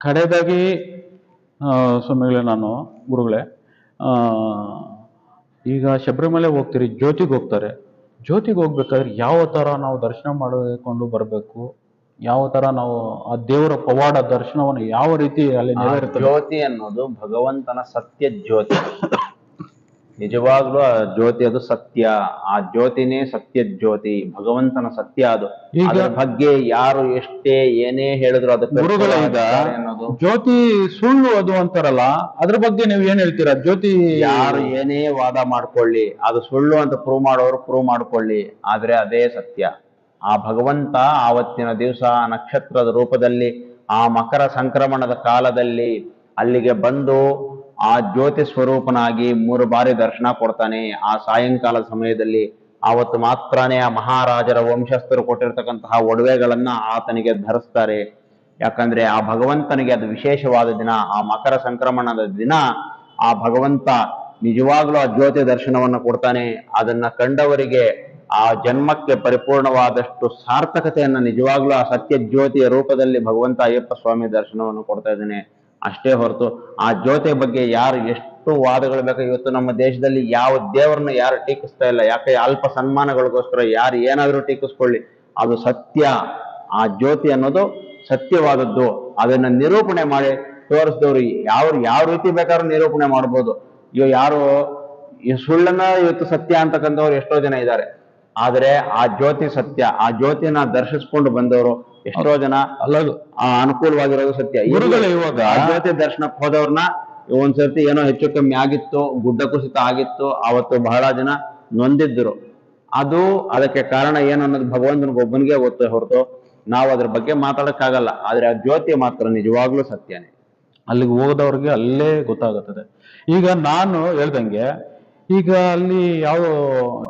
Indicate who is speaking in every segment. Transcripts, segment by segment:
Speaker 1: ಕಡೆದಾಗಿ ಸ್ವಾಮಿಗಳೇ ನಾನು ಗುರುಗಳೇ ಈಗ ಶಬರಿಮಲೆ ಹೋಗ್ತೀರಿ ಜ್ಯೋತಿಗೆ ಹೋಗ್ತಾರೆ. ಜ್ಯೋತಿಗೆ ಹೋಗ್ಬೇಕಾದ್ರೆ ಯಾವ ಥರ ನಾವು ದರ್ಶನ ಮಾಡಿಕೊಂಡು ಬರಬೇಕು? ಯಾವ ಥರ ನಾವು ಆ ದೇವರ ಪವಾಡ ದರ್ಶನವನ್ನು ಯಾವ ರೀತಿ ಅಲ್ಲಿ
Speaker 2: ಜ್ಯೋತಿ ಅನ್ನೋದು ಭಗವಂತನ ಸತ್ಯ ಜ್ಯೋತಿ. ನಿಜವಾಗ್ಲೂ ಆ ಜ್ಯೋತಿ ಅದು ಸತ್ಯ. ಆ ಜ್ಯೋತಿನೇ ಸತ್ಯ ಜ್ಯೋತಿ ಭಗವಂತನ ಸತ್ಯ ಅದು.
Speaker 1: ಈಗ-
Speaker 2: ಅದರ ಬಗ್ಗೆ ಯಾರು ಎಷ್ಟೇ ಏನೇ ಹೇಳಿದ್ರು ಅದಕ್ಕೆ
Speaker 1: ಗುರುಗಳೇ ಈಗ
Speaker 2: ಅನ್ನೋದು.
Speaker 1: ಜ್ಯೋತಿ ಸುಳ್ಳು ಅದು ಅಂತಾರಲ್ಲ ಅದ್ರ ಬಗ್ಗೆ ನೀವು ಏನ್ ಹೇಳ್ತೀರಾ? ಜ್ಯೋತಿ
Speaker 2: ಯಾರು ಏನೇ ವಾದ ಮಾಡ್ಕೊಳ್ಳಿ ಅದು ಸುಳ್ಳು ಅಂತ ಪ್ರೂವ್ ಮಾಡೋರು ಪ್ರೂವ್ ಮಾಡ್ಕೊಳ್ಳಿ ಆದ್ರೆ ಅದೇ ಸತ್ಯ. ಆ ಭಗವಂತ ಆವತ್ತಿನ ದಿವಸ ನಕ್ಷತ್ರದ ರೂಪದಲ್ಲಿ ಆ ಮಕರ ಸಂಕ್ರಮಣದ ಕಾಲದಲ್ಲಿ ಅಲ್ಲಿಗೆ ಬಂದು ಆ ಜ್ಯೋತಿ ಸ್ವರೂಪನಾಗಿ ಮೂರು ಬಾರಿ ದರ್ಶನ ಕೊಡ್ತಾನೆ. ಆ ಸಾಯಂಕಾಲ ಸಮಯದಲ್ಲಿ ಆವತ್ತು ಮಾತ್ರನೇ ಆ ಮಹಾರಾಜರ ವಂಶಸ್ಥರು ಕೊಟ್ಟಿರ್ತಕ್ಕಂತಹ ಒಡವೆಗಳನ್ನ ಆತನಿಗೆ ಧರಿಸ್ತಾರೆ. ಯಾಕಂದ್ರೆ ಆ ಭಗವಂತನಿಗೆ ಅದು ವಿಶೇಷವಾದ ದಿನ. ಆ ಮಕರ ಸಂಕ್ರಮಣದ ದಿನ ಆ ಭಗವಂತ ನಿಜವಾಗ್ಲೂ ಆ ಜ್ಯೋತಿ ದರ್ಶನವನ್ನು ಕೊಡ್ತಾನೆ. ಅದನ್ನ ಕಂಡವರಿಗೆ ಆ ಜನ್ಮಕ್ಕೆ ಪರಿಪೂರ್ಣವಾದಷ್ಟು ಸಾರ್ಥಕತೆಯನ್ನ ನಿಜವಾಗ್ಲೂ ಆ ಸತ್ಯ ಜ್ಯೋತಿಯ ರೂಪದಲ್ಲಿ ಭಗವಂತ ಅಯ್ಯಪ್ಪ ಸ್ವಾಮಿ ದರ್ಶನವನ್ನು ಕೊಡ್ತಾ ಇದ್ದಾನೆ. ಅಷ್ಟೇ ಹೊರತು ಆ ಜ್ಯೋತಿ ಬಗ್ಗೆ ಯಾರು ಎಷ್ಟು ವಾದಗಳು ಬೇಕು ಇವತ್ತು ನಮ್ಮ ದೇಶದಲ್ಲಿ ಯಾವ ದೇವರನ್ನ ಯಾರು ಟೀಕಿಸ್ತಾ ಇಲ್ಲ, ಯಾಕೆ ಅಲ್ಪ ಸನ್ಮಾನಗಳಿಗೋಸ್ಕರ ಯಾರು ಏನಾದರೂ ಟೀಕಿಸ್ಕೊಳ್ಳಿ, ಅದು ಸತ್ಯ. ಆ ಜ್ಯೋತಿ ಅನ್ನೋದು ಸತ್ಯವಾದದ್ದು. ಅದನ್ನ ನಿರೂಪಣೆ ಮಾಡಿ ತೋರಿಸಿದವರು ಯಾವ ಯಾವ ರೀತಿ ಬೇಕಾದ್ರೂ ನಿರೂಪಣೆ ಮಾಡ್ಬೋದು. ಇವ್ ಯಾರು, ಈ ಸುಳ್ಳನ್ನ ಇವತ್ತು ಸತ್ಯ ಅಂತಕ್ಕಂಥವ್ರು ಎಷ್ಟೋ ಜನ ಇದ್ದಾರೆ. ಆದ್ರೆ ಆ ಜ್ಯೋತಿ ಸತ್ಯ ಆ ಜ್ಯೋತಿನ ದರ್ಶಿಸ್ಕೊಂಡು ಬಂದವರು ಎಷ್ಟೋ ಜನ
Speaker 1: ಅಲ್ಲದು.
Speaker 2: ಆ ಅನುಕೂಲವಾಗಿರೋದು ಸತ್ಯ.
Speaker 1: ಗುರುಗಳೇ ಇವಾಗ-
Speaker 2: ಆ ಜ್ಯೋತಿ ದರ್ಶನಕ್ಕೆ ಹೋದವ್ರನ್ನ ಒಂದ್ಸರ್ತಿ ಏನೋ ಹೆಚ್ಚು ಕಮ್ಮಿ ಆಗಿತ್ತು ಗುಡ್ಡ ಕುಸಿತ ಆಗಿತ್ತು ಅವತ್ತು ಬಹಳ ಜನ ನೊಂದಿದ್ರು. ಅದು ಅದಕ್ಕೆ ಕಾರಣ ಏನು ಅನ್ನೋದು ಭಗವಂತನಿಗೆ ಒಬ್ಬನಿಗೆ ಗೊತ್ತೇ ಹೊರತು ನಾವು ಅದ್ರ ಬಗ್ಗೆ ಮಾತಾಡಕ್ಕಾಗಲ್ಲ. ಆದ್ರೆ ಆ ಜ್ಯೋತಿ ಮಾತ್ರ ನಿಜವಾಗ್ಲೂ ಸತ್ಯನೇ.
Speaker 1: ಅಲ್ಲಿಗೆ ಹೋದವ್ರಿಗೆ ಅಲ್ಲೇ ಗೊತ್ತಾಗುತ್ತದೆ. ಈಗ ನಾನು ಹೇಳ್ದಂಗೆ ಈಗ ಅಲ್ಲಿ ಯಾವ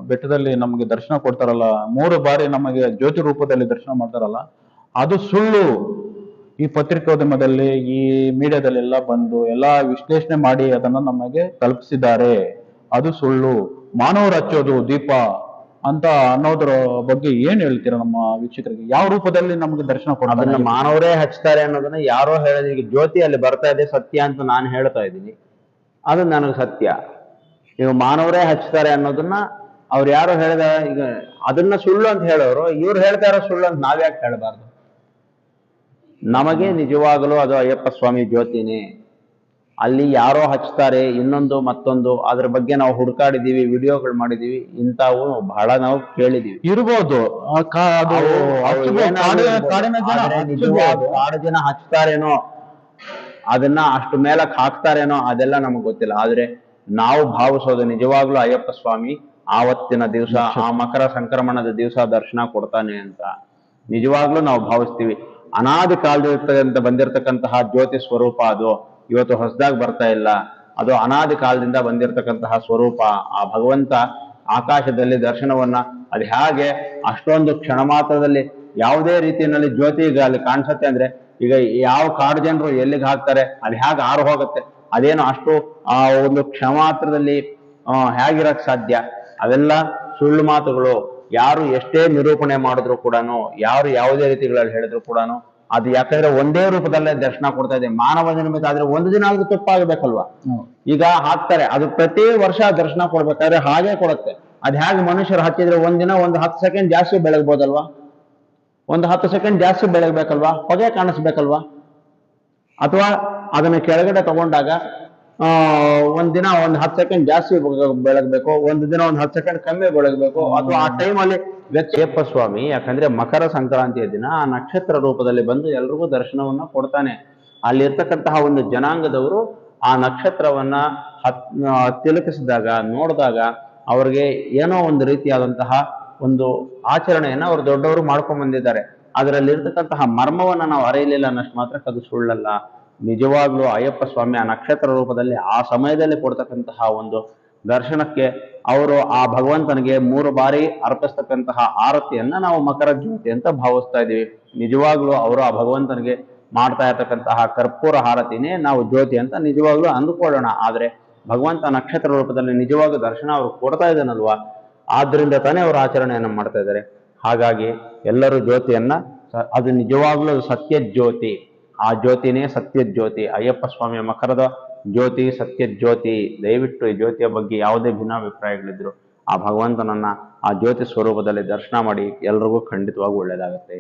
Speaker 1: ಬೆಟ್ಟದಲ್ಲಿ ನಮಗೆ ದರ್ಶನ ಕೊಡ್ತಾರಲ್ಲ, ಮೂರು ಬಾರಿ ನಮಗೆ ಜ್ಯೋತಿ ರೂಪದಲ್ಲಿ ದರ್ಶನ ಮಾಡ್ತಾರಲ್ಲ, ಅದು ಸುಳ್ಳು. ಈ ಪತ್ರಿಕೋದ್ಯಮದಲ್ಲಿ, ಈ ಮೀಡಿಯಾದಲ್ಲೆಲ್ಲ ಬಂದು ಎಲ್ಲ ವಿಶ್ಲೇಷಣೆ ಮಾಡಿ ಅದನ್ನ ನಮಗೆ ತಲುಪಿಸಿದ್ದಾರೆ. ಅದು ಸುಳ್ಳು. ಮಾನವರು ಹಚ್ಚೋದು ದೀಪ ಅಂತ ಅನ್ನೋದ್ರ ಬಗ್ಗೆ ಏನ್ ಹೇಳ್ತೀರಾ ನಮ್ಮ ವೀಕ್ಷಕರಿಗೆ? ಯಾವ ರೂಪದಲ್ಲಿ ನಮಗೆ ದರ್ಶನ ಕೊಡೋದನ್ನ
Speaker 2: ಮಾನವರೇ ಹಚ್ತಾರೆ ಅನ್ನೋದನ್ನ ಯಾರೋ ಹೇಳಿದ ಜ್ಯೋತಿ ಅಲ್ಲಿ ಬರ್ತಾ ಇದೆ ಸತ್ಯ ಅಂತ ನಾನು ಹೇಳ್ತಾ ಇದ್ದೀನಿ. ಅದು ನನಗೆ ಸತ್ಯ. ಈಗ ಮಾನವರೇ ಹಚ್ತಾರೆ ಅನ್ನೋದನ್ನ ಅವ್ರು ಯಾರು ಹೇಳಿದ ಈಗ ಅದನ್ನ ಸುಳ್ಳು ಅಂತ ಹೇಳೋರು ಇವ್ರು ಹೇಳ್ತಾ ಇರೋ ಸುಳ್ಳು ಅಂತ ನಾವ್ಯಾಕೆ ಹೇಳಬಾರ್ದು? ನಮಗೆ ನಿಜವಾಗಲೂ ಅದು ಅಯ್ಯಪ್ಪ ಸ್ವಾಮಿ ಜ್ಯೋತಿನೇ. ಅಲ್ಲಿ ಯಾರೋ ಹಚ್ತಾರೆ ಇನ್ನೊಂದು ಮತ್ತೊಂದು ಅದ್ರ ಬಗ್ಗೆ ನಾವು ಹುಡುಕಾಡಿದೀವಿ ವಿಡಿಯೋಗಳು ಮಾಡಿದೀವಿ ಇಂತಾವು ಬಹಳ ನಾವು ಕೇಳಿದೀವಿ.
Speaker 1: ಇರ್ಬೋದು.
Speaker 2: ಆರು ಕಾಡು ಜನ ಹಚ್ತಾರೇನೋ ಅದನ್ನ ಅಷ್ಟು ಮೇಲಕ್ ಹಾಕ್ತಾರೇನೋ ಅದೆಲ್ಲ ನಮಗೆ ಗೊತ್ತಿಲ್ಲ. ಆದ್ರೆ ನಾವು ಭಾವಿಸೋದು ನಿಜವಾಗ್ಲೂ ಅಯ್ಯಪ್ಪ ಸ್ವಾಮಿ ಆವತ್ತಿನ ದಿವಸ ಆ ಮಕರ ಸಂಕ್ರಮಣದ ದಿವಸ ದರ್ಶನ ಕೊಡ್ತಾನೆ ಅಂತ. ನಿಜವಾಗ್ಲೂ ನಾವು ಭಾವಿಸ್ತೀವಿ. ಅನಾದಿ ಕಾಲದಿಂದ ಬಂದಿರತಕ್ಕಂತಹ ಜ್ಯೋತಿ ಸ್ವರೂಪ ಅದು. ಇವತ್ತು ಹೊಸದಾಗಿ ಬರ್ತಾ ಇಲ್ಲ. ಅದು ಅನಾದಿ ಕಾಲದಿಂದ ಬಂದಿರತಕ್ಕಂತಹ ಸ್ವರೂಪ. ಆ ಭಗವಂತ ಆಕಾಶದಲ್ಲಿ ದರ್ಶನವನ್ನ ಅದು ಹೇಗೆ ಅಷ್ಟೊಂದು ಕ್ಷಣ ಮಾತ್ರದಲ್ಲಿ ಯಾವುದೇ ರೀತಿಯಲ್ಲಿ ಜ್ಯೋತಿ ಈಗ ಅಲ್ಲಿ ಕಾಣಿಸುತ್ತೆ ಅಂದ್ರೆ ಈಗ ಯಾವ ಕಾಡು ಜನರು ಎಲ್ಲಿಗೆ ಹಾಕ್ತಾರೆ ಅದು ಹೇಗೆ ಆರು ಹೋಗುತ್ತೆ? ಅದೇನು ಅಷ್ಟು ಆ ಒಂದು ಕ್ಷಮಾತ್ರದಲ್ಲಿ ಆ, ಹೇಗಿರಕ್ ಸಾಧ್ಯ? ಅವೆಲ್ಲ ಸುಳ್ಳು ಮಾತುಗಳು. ಯಾರು ಎಷ್ಟೇ ನಿರೂಪಣೆ ಮಾಡಿದ್ರು ಕೂಡ ಯಾರು ಯಾವುದೇ ರೀತಿಗಳಲ್ಲಿ ಹೇಳಿದ್ರು ಕೂಡ ಅದು ಯಾಕಂದ್ರೆ ಒಂದೇ ರೂಪದಲ್ಲೇ ದರ್ಶನ ಕೊಡ್ತಾ ಇದೆ. ಮಾನವ ನಿರ್ಮಿತ ಆದ್ರೆ ಒಂದು ದಿನ ಆದ್ರೂ ತಪ್ಪಾಗಬೇಕಲ್ವಾ? ಈಗ ಹಾಕ್ತಾರೆ. ಅದು ಪ್ರತಿ ವರ್ಷ ದರ್ಶನ ಕೊಡ್ಬೇಕಾದ್ರೆ ಹಾಗೆ ಕೊಡುತ್ತೆ. ಅದ್ ಹೇಗೆ ಮನುಷ್ಯರು ಹಚ್ಚಿದ್ರೆ ಒಂದಿನ ಒಂದು ಹತ್ತು ಸೆಕೆಂಡ್ ಜಾಸ್ತಿ ಬೆಳಗ್ಬೋದಲ್ವಾ? ಒಂದು ಹತ್ತು ಸೆಕೆಂಡ್ ಜಾಸ್ತಿ ಬೆಳಗ್ಬೇಕಲ್ವಾ? ಹೊಗೆ ಕಾಣಿಸ್ಬೇಕಲ್ವಾ? ಅಥವಾ ಅದನ್ನ ಕೆಳಗಡೆ ತಗೊಂಡಾಗ ಒಂದ್ ದಿನ ಒಂದ್ ಹತ್ತು ಸೆಕೆಂಡ್ ಜಾಸ್ತಿ ಬೆಳಗ್- ಬೆಳಗ್ಬೇಕು, ಒಂದು ದಿನ ಒಂದ್ ಹತ್ತು ಸೆಕೆಂಡ್ ಕಮ್ಮಿ ಬೆಳಗ್ಬೇಕು, ಅಥವಾ ಆ ಟೈಮಲ್ಲಿ ಅಯ್ಯಪ್ಪ ಸ್ವಾಮಿ, ಯಾಕಂದ್ರೆ ಮಕರ ಸಂಕ್ರಾಂತಿಯ ದಿನ ಆ ನಕ್ಷತ್ರ ರೂಪದಲ್ಲಿ ಬಂದು ಎಲ್ರಿಗೂ ದರ್ಶನವನ್ನ ಕೊಡ್ತಾನೆ. ಅಲ್ಲಿರ್ತಕ್ಕಂತಹ ಒಂದು ಜನಾಂಗದವರು ಆ ನಕ್ಷತ್ರವನ್ನ ಹತ್ ತಿಲಕಿಸಿದಾಗ, ನೋಡಿದಾಗ ಅವ್ರಿಗೆ ಏನೋ ಒಂದು ರೀತಿಯಾದಂತಹ ಒಂದು ಆಚರಣೆಯನ್ನ ಅವ್ರು ದೊಡ್ಡವರು ಮಾಡ್ಕೊಂಡ್ ಬಂದಿದ್ದಾರೆ. ಅದರಲ್ಲಿ ಮರ್ಮವನ್ನ ನಾವು ಅರಿಯಲಿಲ್ಲ ಅನ್ನಷ್ಟು ಮಾತ್ರಕ್ಕೆ ಅದು ಸುಳ್ಳಲ್ಲ. ನಿಜವಾಗ್ಲೂ ಅಯ್ಯಪ್ಪ ಸ್ವಾಮಿ ಆ ನಕ್ಷತ್ರ ರೂಪದಲ್ಲಿ ಆ ಸಮಯದಲ್ಲಿ ಕೊಡ್ತಕ್ಕಂತಹ ಒಂದು ದರ್ಶನಕ್ಕೆ ಅವರು ಆ ಭಗವಂತನಿಗೆ ಮೂರು ಬಾರಿ ಅರ್ಪಿಸ್ತಕ್ಕಂತಹ ಆರತಿಯನ್ನ ನಾವು ಮಕರ ಜ್ಯೋತಿ ಅಂತ ಭಾವಿಸ್ತಾ ಇದ್ದೀವಿ. ನಿಜವಾಗ್ಲೂ ಅವರು ಆ ಭಗವಂತನಿಗೆ ಮಾಡ್ತಾ ಇರತಕ್ಕಂತಹ ಕರ್ಪೂರ ಆರತಿನೇ ನಾವು ಜ್ಯೋತಿ ಅಂತ ನಿಜವಾಗ್ಲೂ ಅಂದುಕೊಳ್ಳೋಣ. ಆದ್ರೆ ಭಗವಂತ ನಕ್ಷತ್ರ ರೂಪದಲ್ಲಿ ನಿಜವಾಗ್ಲೂ ದರ್ಶನ ಅವರು ಕೊಡ್ತಾ ಇದ್ದಾನಲ್ವಾ? ಆದ್ರಿಂದ ತಾನೇ ಅವರು ಆಚರಣೆಯನ್ನು ಮಾಡ್ತಾ ಇದ್ದಾರೆ. ಹಾಗಾಗಿ ಎಲ್ಲರೂ ಜ್ಯೋತಿಯನ್ನ ಅದು ನಿಜವಾಗ್ಲೂ ಸತ್ಯ ಜ್ಯೋತಿ. ಆ ಜ್ಯೋತಿನೇ ಸತ್ಯ ಜ್ಯೋತಿ ಅಯ್ಯಪ್ಪ ಸ್ವಾಮಿಯ ಮಕರದ ಜ್ಯೋತಿ ಸತ್ಯ ಜ್ಯೋತಿ ದಯವಿಟ್ಟು ಈ ಜ್ಯೋತಿಯ ಬಗ್ಗೆ ಯಾವುದೇ ಭಿನ್ನಾಭಿಪ್ರಾಯಗಳಿದ್ರು ಆ ಭಗವಂತನನ್ನ ಆ ಜ್ಯೋತಿ ಸ್ವರೂಪದಲ್ಲಿ ದರ್ಶನ ಮಾಡಿ ಎಲ್ರಿಗೂ ಖಂಡಿತವಾಗೂ ಒಳ್ಳೇದಾಗುತ್ತೆ